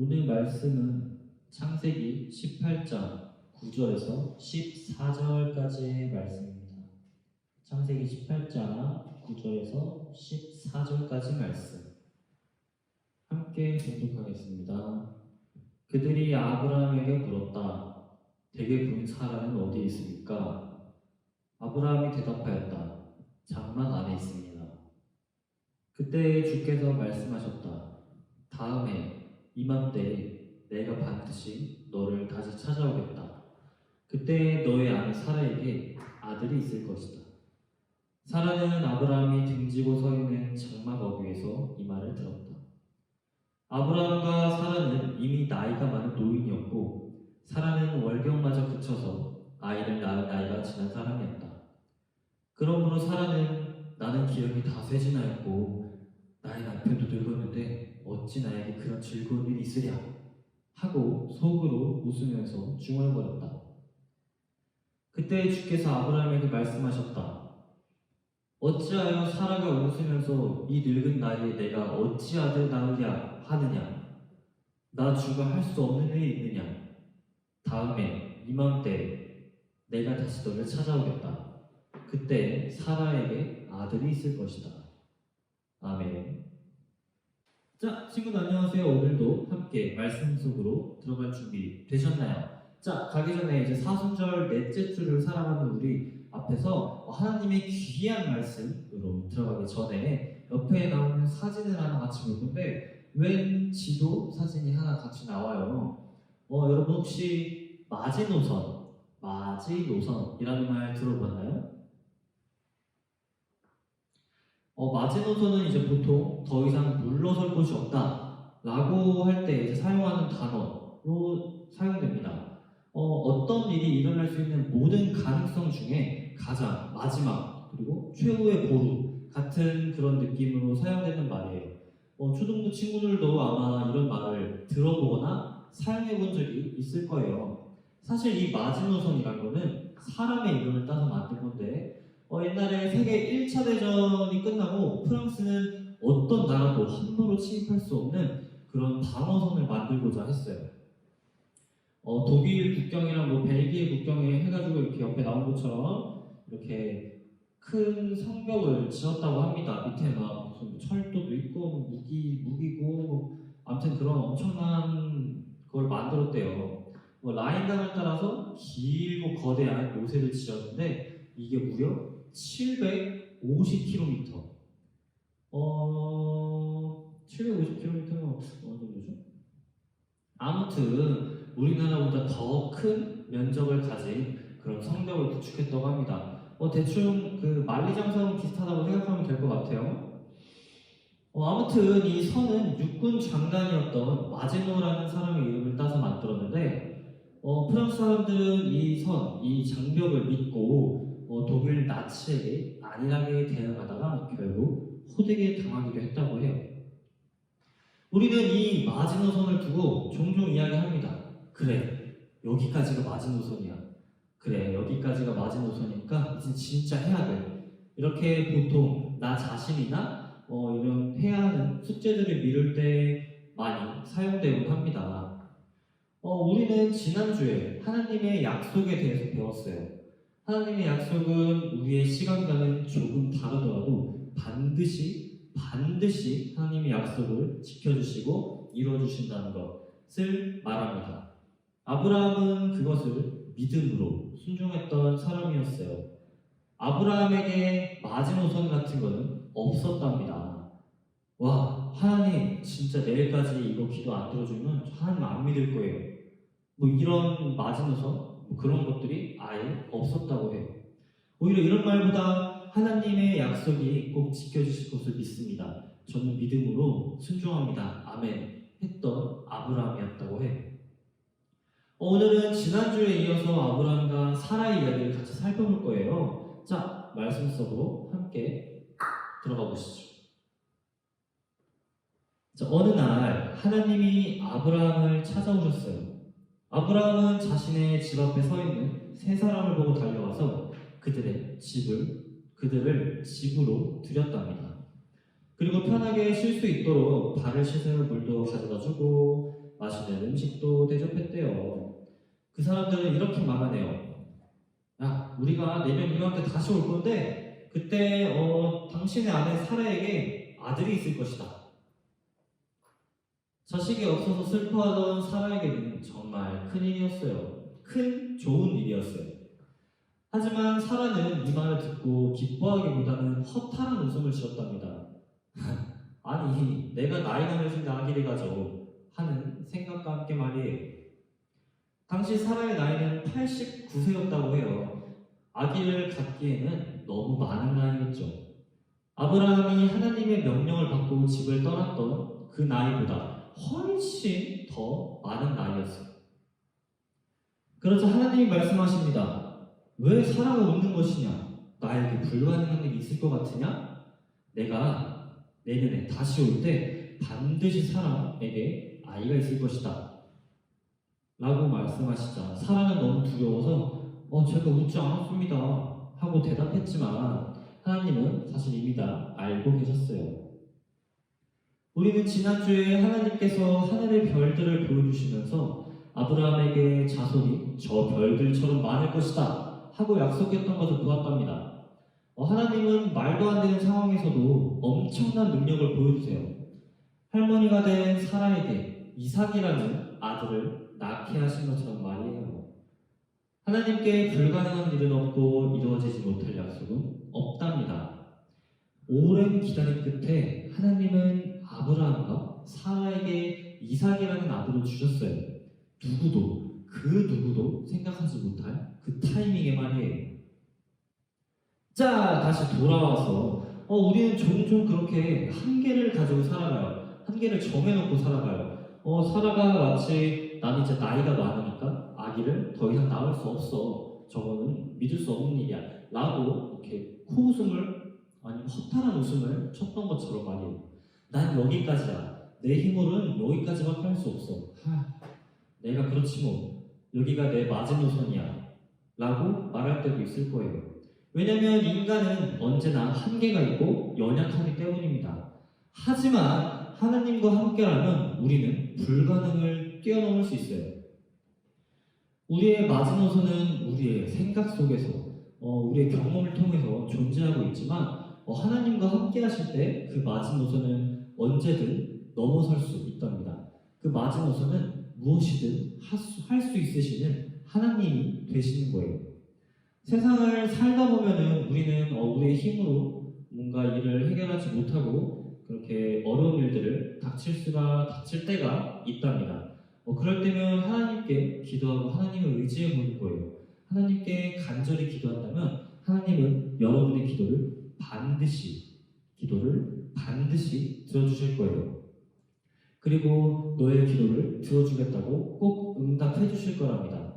오늘 말씀은 창세기 18장 9절에서 14절까지의 말씀입니다. 창세기 18장 9절에서 14절까지 말씀. 함께 공독하겠습니다. 그들이 아브라함에게 물었다. 대개 부인 사라는 어디에 있습니까? 아브라함이 대답하였다. 장막 안에 있습니다. 그때 주께서 말씀하셨다. 다음에 이맘때 내가 반드시 너를 다시 찾아오겠다. 그때 너의 아내 사라에게 아들이 있을 것이다. 사라는 아브라함이 등지고 서 있는 장막 어귀에서 이 말을 들었다. 아브라함과 사라는 이미 나이가 많은 노인이었고 사라는 월경마저 그쳐서 아이를 낳을 나이가 지난 사람이었다. 그러므로 사라는 나는 기력이 다 쇠진하였고 나의 남편도 늙었는데 어찌 나에게 그런 즐거운 일이 있으랴 하고 속으로 웃으면서 중얼거렸다. 그때 주께서 아브라함에게 말씀하셨다. 어찌하여 사라가 웃으면서 이 늙은 나이에 내가 어찌 아들 낳으랴 하느냐? 나 주가 할 수 없는 일이 있느냐? 다음에 이맘때 내가 다시 너를 찾아오겠다. 그때 사라에게 아들이 있을 것이다. 아멘. 자, 친구들 안녕하세요. 오늘도 함께 말씀 속으로 들어갈 준비 되셨나요? 자, 가기 전에 이제 사순절 넷째 주를 살아가는 우리 앞에서 하나님의 귀한 말씀으로 들어가기 전에 옆에 나오는 사진을 하나 같이 볼 건데 웬 지도 사진이 하나 같이 나와요. 어, 여러분 혹시 마지노선, 마지노선이라는 말 들어봤나요? 어, 마지노선은 이제 보통 더 이상 물러설 곳이 없다 라고 할 때 이제 사용하는 단어로 사용됩니다. 어, 어떤 일이 일어날 수 있는 모든 가능성 중에 가장 마지막 그리고 최후의 보루 같은 그런 느낌으로 사용되는 말이에요. 어, 초등부 친구들도 아마 이런 말을 들어보거나 사용해 본 적이 있을 거예요. 사실 이 마지노선이라는 거는 사람의 이름을 따서 만든 건데 어, 옛날에 세계 1차 대전이 끝나고 프랑스는 어떤 나라도 함부로 침입할 수 없는 그런 방어선을 만들고자 했어요. 어, 독일 국경이랑 뭐 벨기에 국경에 해가지고 이렇게 옆에 나온 것처럼 이렇게 큰 성벽을 지었다고 합니다. 밑에 막뭐 철도도 있고 뭐 무기 무기고 뭐 아무튼 그런 엄청난 걸 만들었대요. 뭐 라인강을 따라서 길고 거대한 요새를 지었는데 이게 무려 750km. 어, 750km면 어느 정도죠? 아무튼 우리나라보다 더 큰 면적을 가진 그런 성벽을 구축했다고 합니다. 어, 대충 그 만리장성 비슷하다고 생각하면 될 것 같아요. 어, 아무튼 이 선은 육군 장관이었던 마제노라는 사람의 이름을 따서 만들었는데 어, 프랑스 사람들은 이 선, 이 장벽을 믿고 어, 독일 나치에게 안일하게 대응하다가 결국 호되게 당하기도 했다고 해요. 우리는 이 마지노선을 두고 종종 이야기합니다. 그래, 여기까지가 마지노선이야. 그래, 여기까지가 마지노선이니까 이제 진짜 해야 돼. 이렇게 보통 나 자신이나 어, 이런 해야 하는 숙제들을 미룰 때 많이 사용되곤 합니다. 어, 우리는 지난주에 하나님의 약속에 대해서 배웠어요. 하나님의 약속은 우리의 시간과는 조금 다르더라도 반드시 반드시 하나님의 약속을 지켜주시고 이루어주신다는 것을 말합니다. 아브라함은 그것을 믿음으로 순종했던 사람이었어요. 아브라함에게 마지노선 같은 것은 없었답니다. 와, 하나님 진짜 내일까지 이거 기도 안 들어주면 하나님 안 믿을 거예요. 뭐 이런 마지노선 뭐 그런 것들이 아예 없었다고 해요. 오히려 이런 말보다 하나님의 약속이 꼭 지켜주실 것을 믿습니다. 저는 믿음으로 순종합니다. 아멘. 했던 아브라함이었다고 해요. 오늘은 지난주에 이어서 아브라함과 사라의 이야기를 같이 살펴볼 거예요. 자, 말씀 속으로 함께 들어가 보시죠. 자, 어느 날 하나님이 아브라함을 찾아오셨어요. 아브라함은 자신의 집 앞에 서 있는 세 사람을 보고 달려와서 그들의 집을 그들을 집으로 들였답니다. 그리고 편하게 쉴 수 있도록 발을 씻을 물도 가져다 주고 맛있는 음식도 대접했대요. 그 사람들은 이렇게 말하네요. 야, 우리가 내년 이맘때 다시 올 건데 그때 어, 당신의 아내 사라에게 아들이 있을 것이다. 자식이 없어서 슬퍼하던 사라에게는 정말 큰 일이었어요. 큰 좋은 일이었어요. 하지만 사라는 이 말을 듣고 기뻐하기보다는 허탈한 웃음을 지었답니다. 아니, 내가 나이가 몇인데 아기를 가져 하는 생각과 함께 말이에요. 당시 사라의 나이는 89세였다고 해요. 아기를 갖기에는 너무 많은 나이였죠. 아브라함이 하나님의 명령을 받고 집을 떠났던 그 나이보다 훨씬 더 많은 나이였어요. 그러자 하나님이 말씀하십니다. 왜 사라가 웃는 것이냐? 나에게 불가능한 일이 있을 것 같으냐? 내가 내년에 다시 올 때 반드시 사라에게 아이가 있을 것이다. 라고 말씀하시자 사라는 너무 두려워서 어 제가 웃지 않았습니다 하고 대답했지만 하나님은 사실 이미 다 알고 계셨어요. 우리는 지난주에 하나님께서 하늘의 별들을 보여주시면서 아브라함에게 자손이 저 별들처럼 많을 것이다 하고 약속했던 것을 보았답니다. 어, 하나님은 말도 안 되는 상황에서도 엄청난 능력을 보여주세요. 할머니가 된 사라에게 이삭이라는 아들을 낳게 하신 것처럼 말이에요. 하나님께 불가능한 일은 없고 이루어지지 못할 약속은 없답니다. 오랜 기다림 끝에 하나님은 아브라함과 사라에게 이삭이라는 아들을 주셨어요. 누구도 그 누구도 생각하지 못할 그 타이밍에 말이에요. 자 다시 돌아와서 어, 우리는 종종 그렇게 한계를 가지고 살아가요. 한계를 정해놓고 살아가요. 어, 살아가 마치 나는 이제 나이가 많으니까 아기를 더 이상 낳을 수 없어. 저거는 믿을 수 없는 일이야. 라고 이렇게 코웃음을 아니면 허탈한 웃음을 쳤던 것처럼 말이에요. 난 여기까지야. 내 힘으로는 여기까지밖에 할 수 없어. 하, 내가 그렇지 뭐. 여기가 내 마지노선이야. 라고 말할 때도 있을 거예요. 왜냐면 인간은 언제나 한계가 있고 연약하기 때문입니다. 하지만 하나님과 함께라면 우리는 불가능을 뛰어넘을 수 있어요. 우리의 마지노선은 우리의 생각 속에서, 어, 우리의 경험을 통해서 존재하고 있지만 어, 하나님과 함께 하실 때 그 마지노선은 언제든 넘어설 수 있답니다. 그 마지노선은 무엇이든 할 수 있으시는 하나님이 되시는 거예요. 세상을 살다 보면은 우리는 어, 우리의 힘으로 뭔가 일을 해결하지 못하고 그렇게 어려운 일들을 닥칠 수가 닥칠 때가 있답니다. 어, 그럴 때면 하나님께 기도하고 하나님을 의지해 보는 거예요. 하나님께 간절히 기도한다면 하나님은 여러분의 기도를 반드시 기도를 반드시 들어주실 거예요. 그리고 너의 기도를 들어주겠다고 꼭 응답해 주실 거랍니다.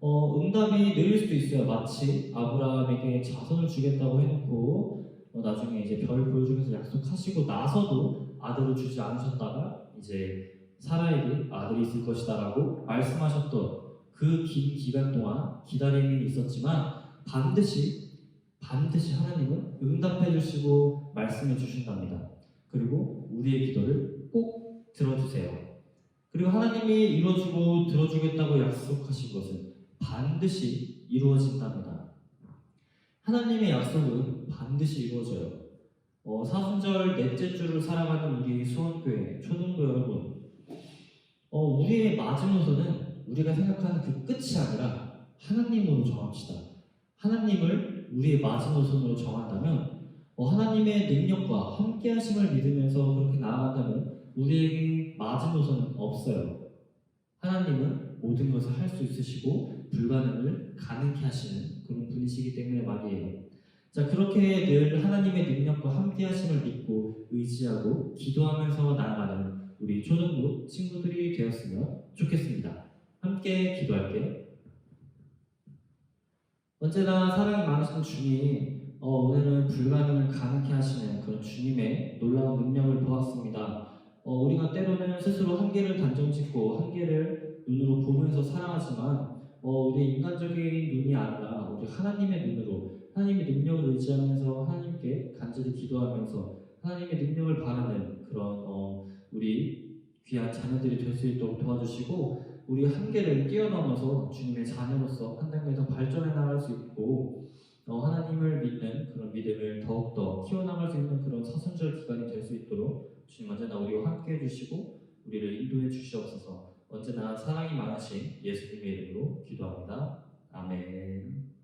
어, 응답이 느릴 수도 있어요. 마치 아브라함에게 자손을 주겠다고 해놓고 어, 나중에 이제 별 보여주면서 약속하시고 나서도 아들을 주지 않으셨다가 이제 사라에게 아들이 있을 것이다라고 말씀하셨던 그 긴 기간 동안 기다림이 있었지만 반드시 반드시 하나님은 응답해 주시고 말씀해 주신답니다. 그리고 우리의 기도를 꼭 들어주세요. 그리고 하나님이 이루어주고 들어주겠다고 약속하신 것은 반드시 이루어진답니다. 하나님의 약속은 반드시 이루어져요. 어, 사순절 넷째 주를 살아가는 우리 수원교회 초등부 여러분, 어, 우리의 마지노선은 우리가 생각하는 그 끝이 아니라 하나님으로 정합시다. 하나님을 우리의 마지노선으로 정한다면 어, 하나님의 능력과 함께하심을 믿으면서 그렇게 나아간다면 우리에게 마지노선은 없어요. 하나님은 모든 것을 할 수 있으시고 불가능을 가능케 하시는 그런 분이시기 때문에 말이에요. 자 그렇게 늘 하나님의 능력과 함께하심을 믿고 의지하고 기도하면서 나아가는 우리 초등부 친구들이 되었으면 좋겠습니다. 함께 기도할게요. 언제나 사랑이 많으신 주님, 어, 오늘은 불가능을 가능케 하시는 그런 주님의 놀라운 능력을 보았습니다. 어, 우리가 때로는 스스로 한계를 단정 짓고 한계를 눈으로 보면서 살아가지만 어, 우리 인간적인 눈이 아니라 우리 하나님의 눈으로 하나님의 능력을 의지하면서 하나님께 간절히 기도하면서 하나님의 능력을 바라는 그런 어, 우리 귀한 자녀들이 될 수 있도록 도와주시고 우리 한계를 뛰어넘어서 주님의 자녀로서 한 단계 더 발전해 나갈 수 있고 어, 하나님을 믿는 그런 믿음을 더욱더 키워나갈 수 있는 그런 사순절 기간이 될 수 있도록 주님 언제나 우리와 함께 해주시고 우리를 인도해 주시옵소서 언제나 사랑이 많으신 예수님의 이름으로 기도합니다. 아멘